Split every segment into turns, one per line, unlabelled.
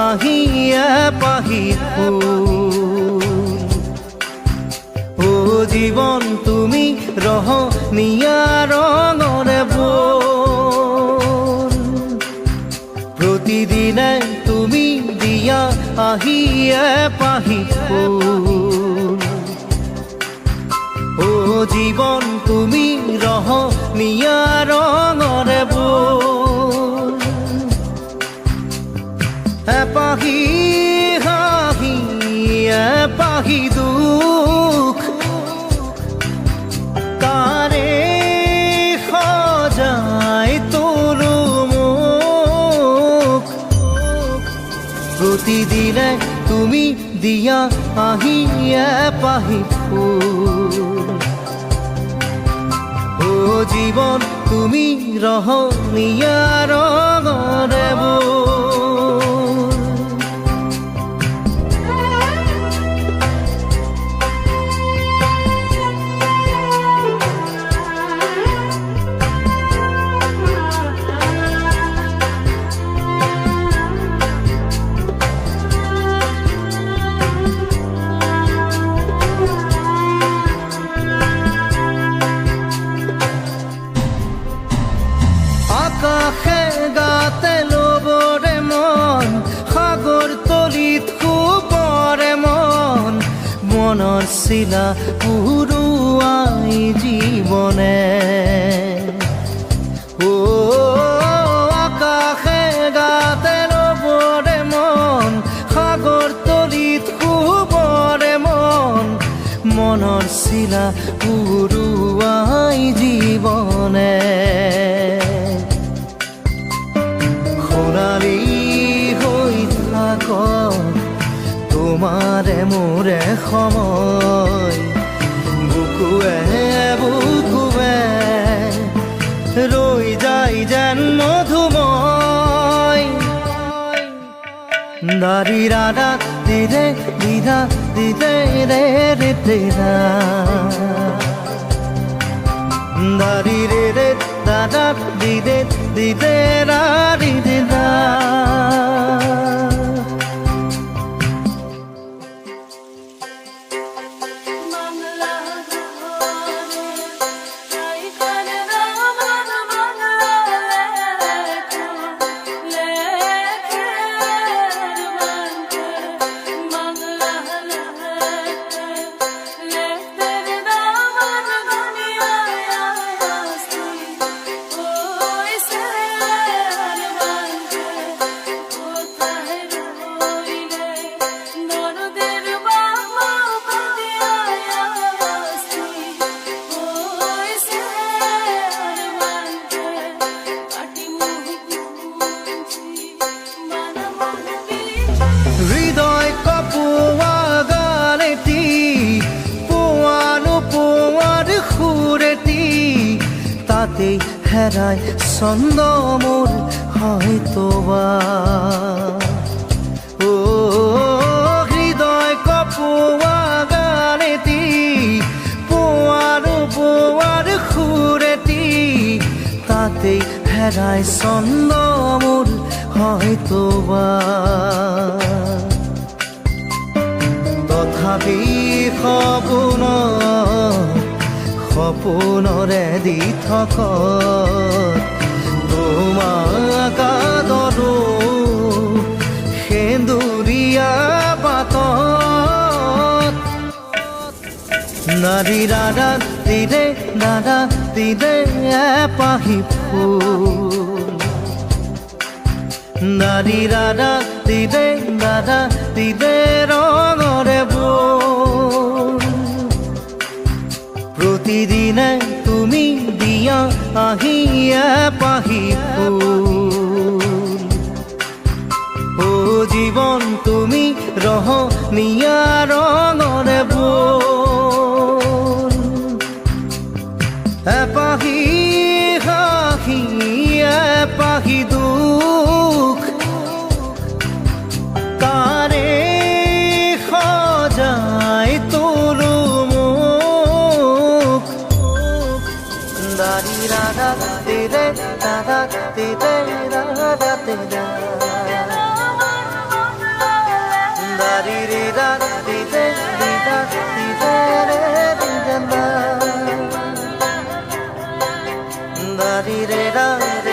আহিয়ে পাহি ও জীৱন তুমি ৰহ নিয়া বোল প্ৰতিদিনে তুমি দিয়া আহিয়ে পাহি ও জীৱন তুমি ৰহ নিয়া ৰঙৰে বোল এপাহি হাঁহি এপাহি দুখ তাৰে সজাই তোলো মোক প্ৰতিদিনে তুমি দিয়া আহি ফুল ও জীৱন তুমি ৰহ নিয়া ৰঙৰে বোল মনৰ চিলা পুৰুৱাই জীৱনে ও আকাশে গাতে লবৰে মন সাগৰ তলিত শুবৰে মন। মনৰ চিলা পুৰুৱাই মোৰে সময়, বুকুৱে বুকুৱে ৰৈ যায় যেন মধুময়। দাৰি ৰাধা দিদে দিদা দিদে ৰে ৰে তেৰা দারি রে রে দাদা দিদে দিদে রা দিদে দা হৃদয় কপোয়া গানেটি পোয়ানো তাতে হেরায় ছন্দ মোর হয়তো ও হৃদয় কপোয়া গানেটি পোয়ানো পোয়ার সুরেটি তাতে হেরায় ছন্দ মোর হয়তো বা তথাপি সপোন, সপোনৰে দি থক। তোমাক আদৰো সেন্দুৰীয়া পাতত। নাৰী দাদা দিদে দাদা দিদে এপাহি ফুল। নারী রাধা, তিরে দাদা তিরে রঙরে প্রতিদিনে তুমি দিয়া আহিয়া পাহি ও জীবন তুমি রহ নিয়া রে দাদা তি রে দাদা তি রা দারি রে রাতি রে দিদা তি রে দিদা দারি রে রা রে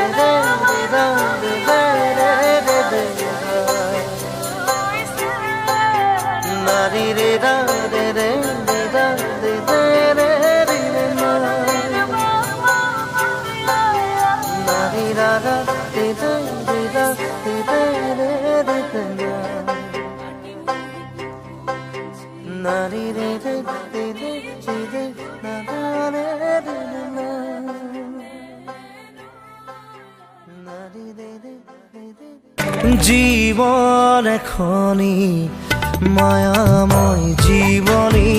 জীবন এখনই মায়াময় জীবনী।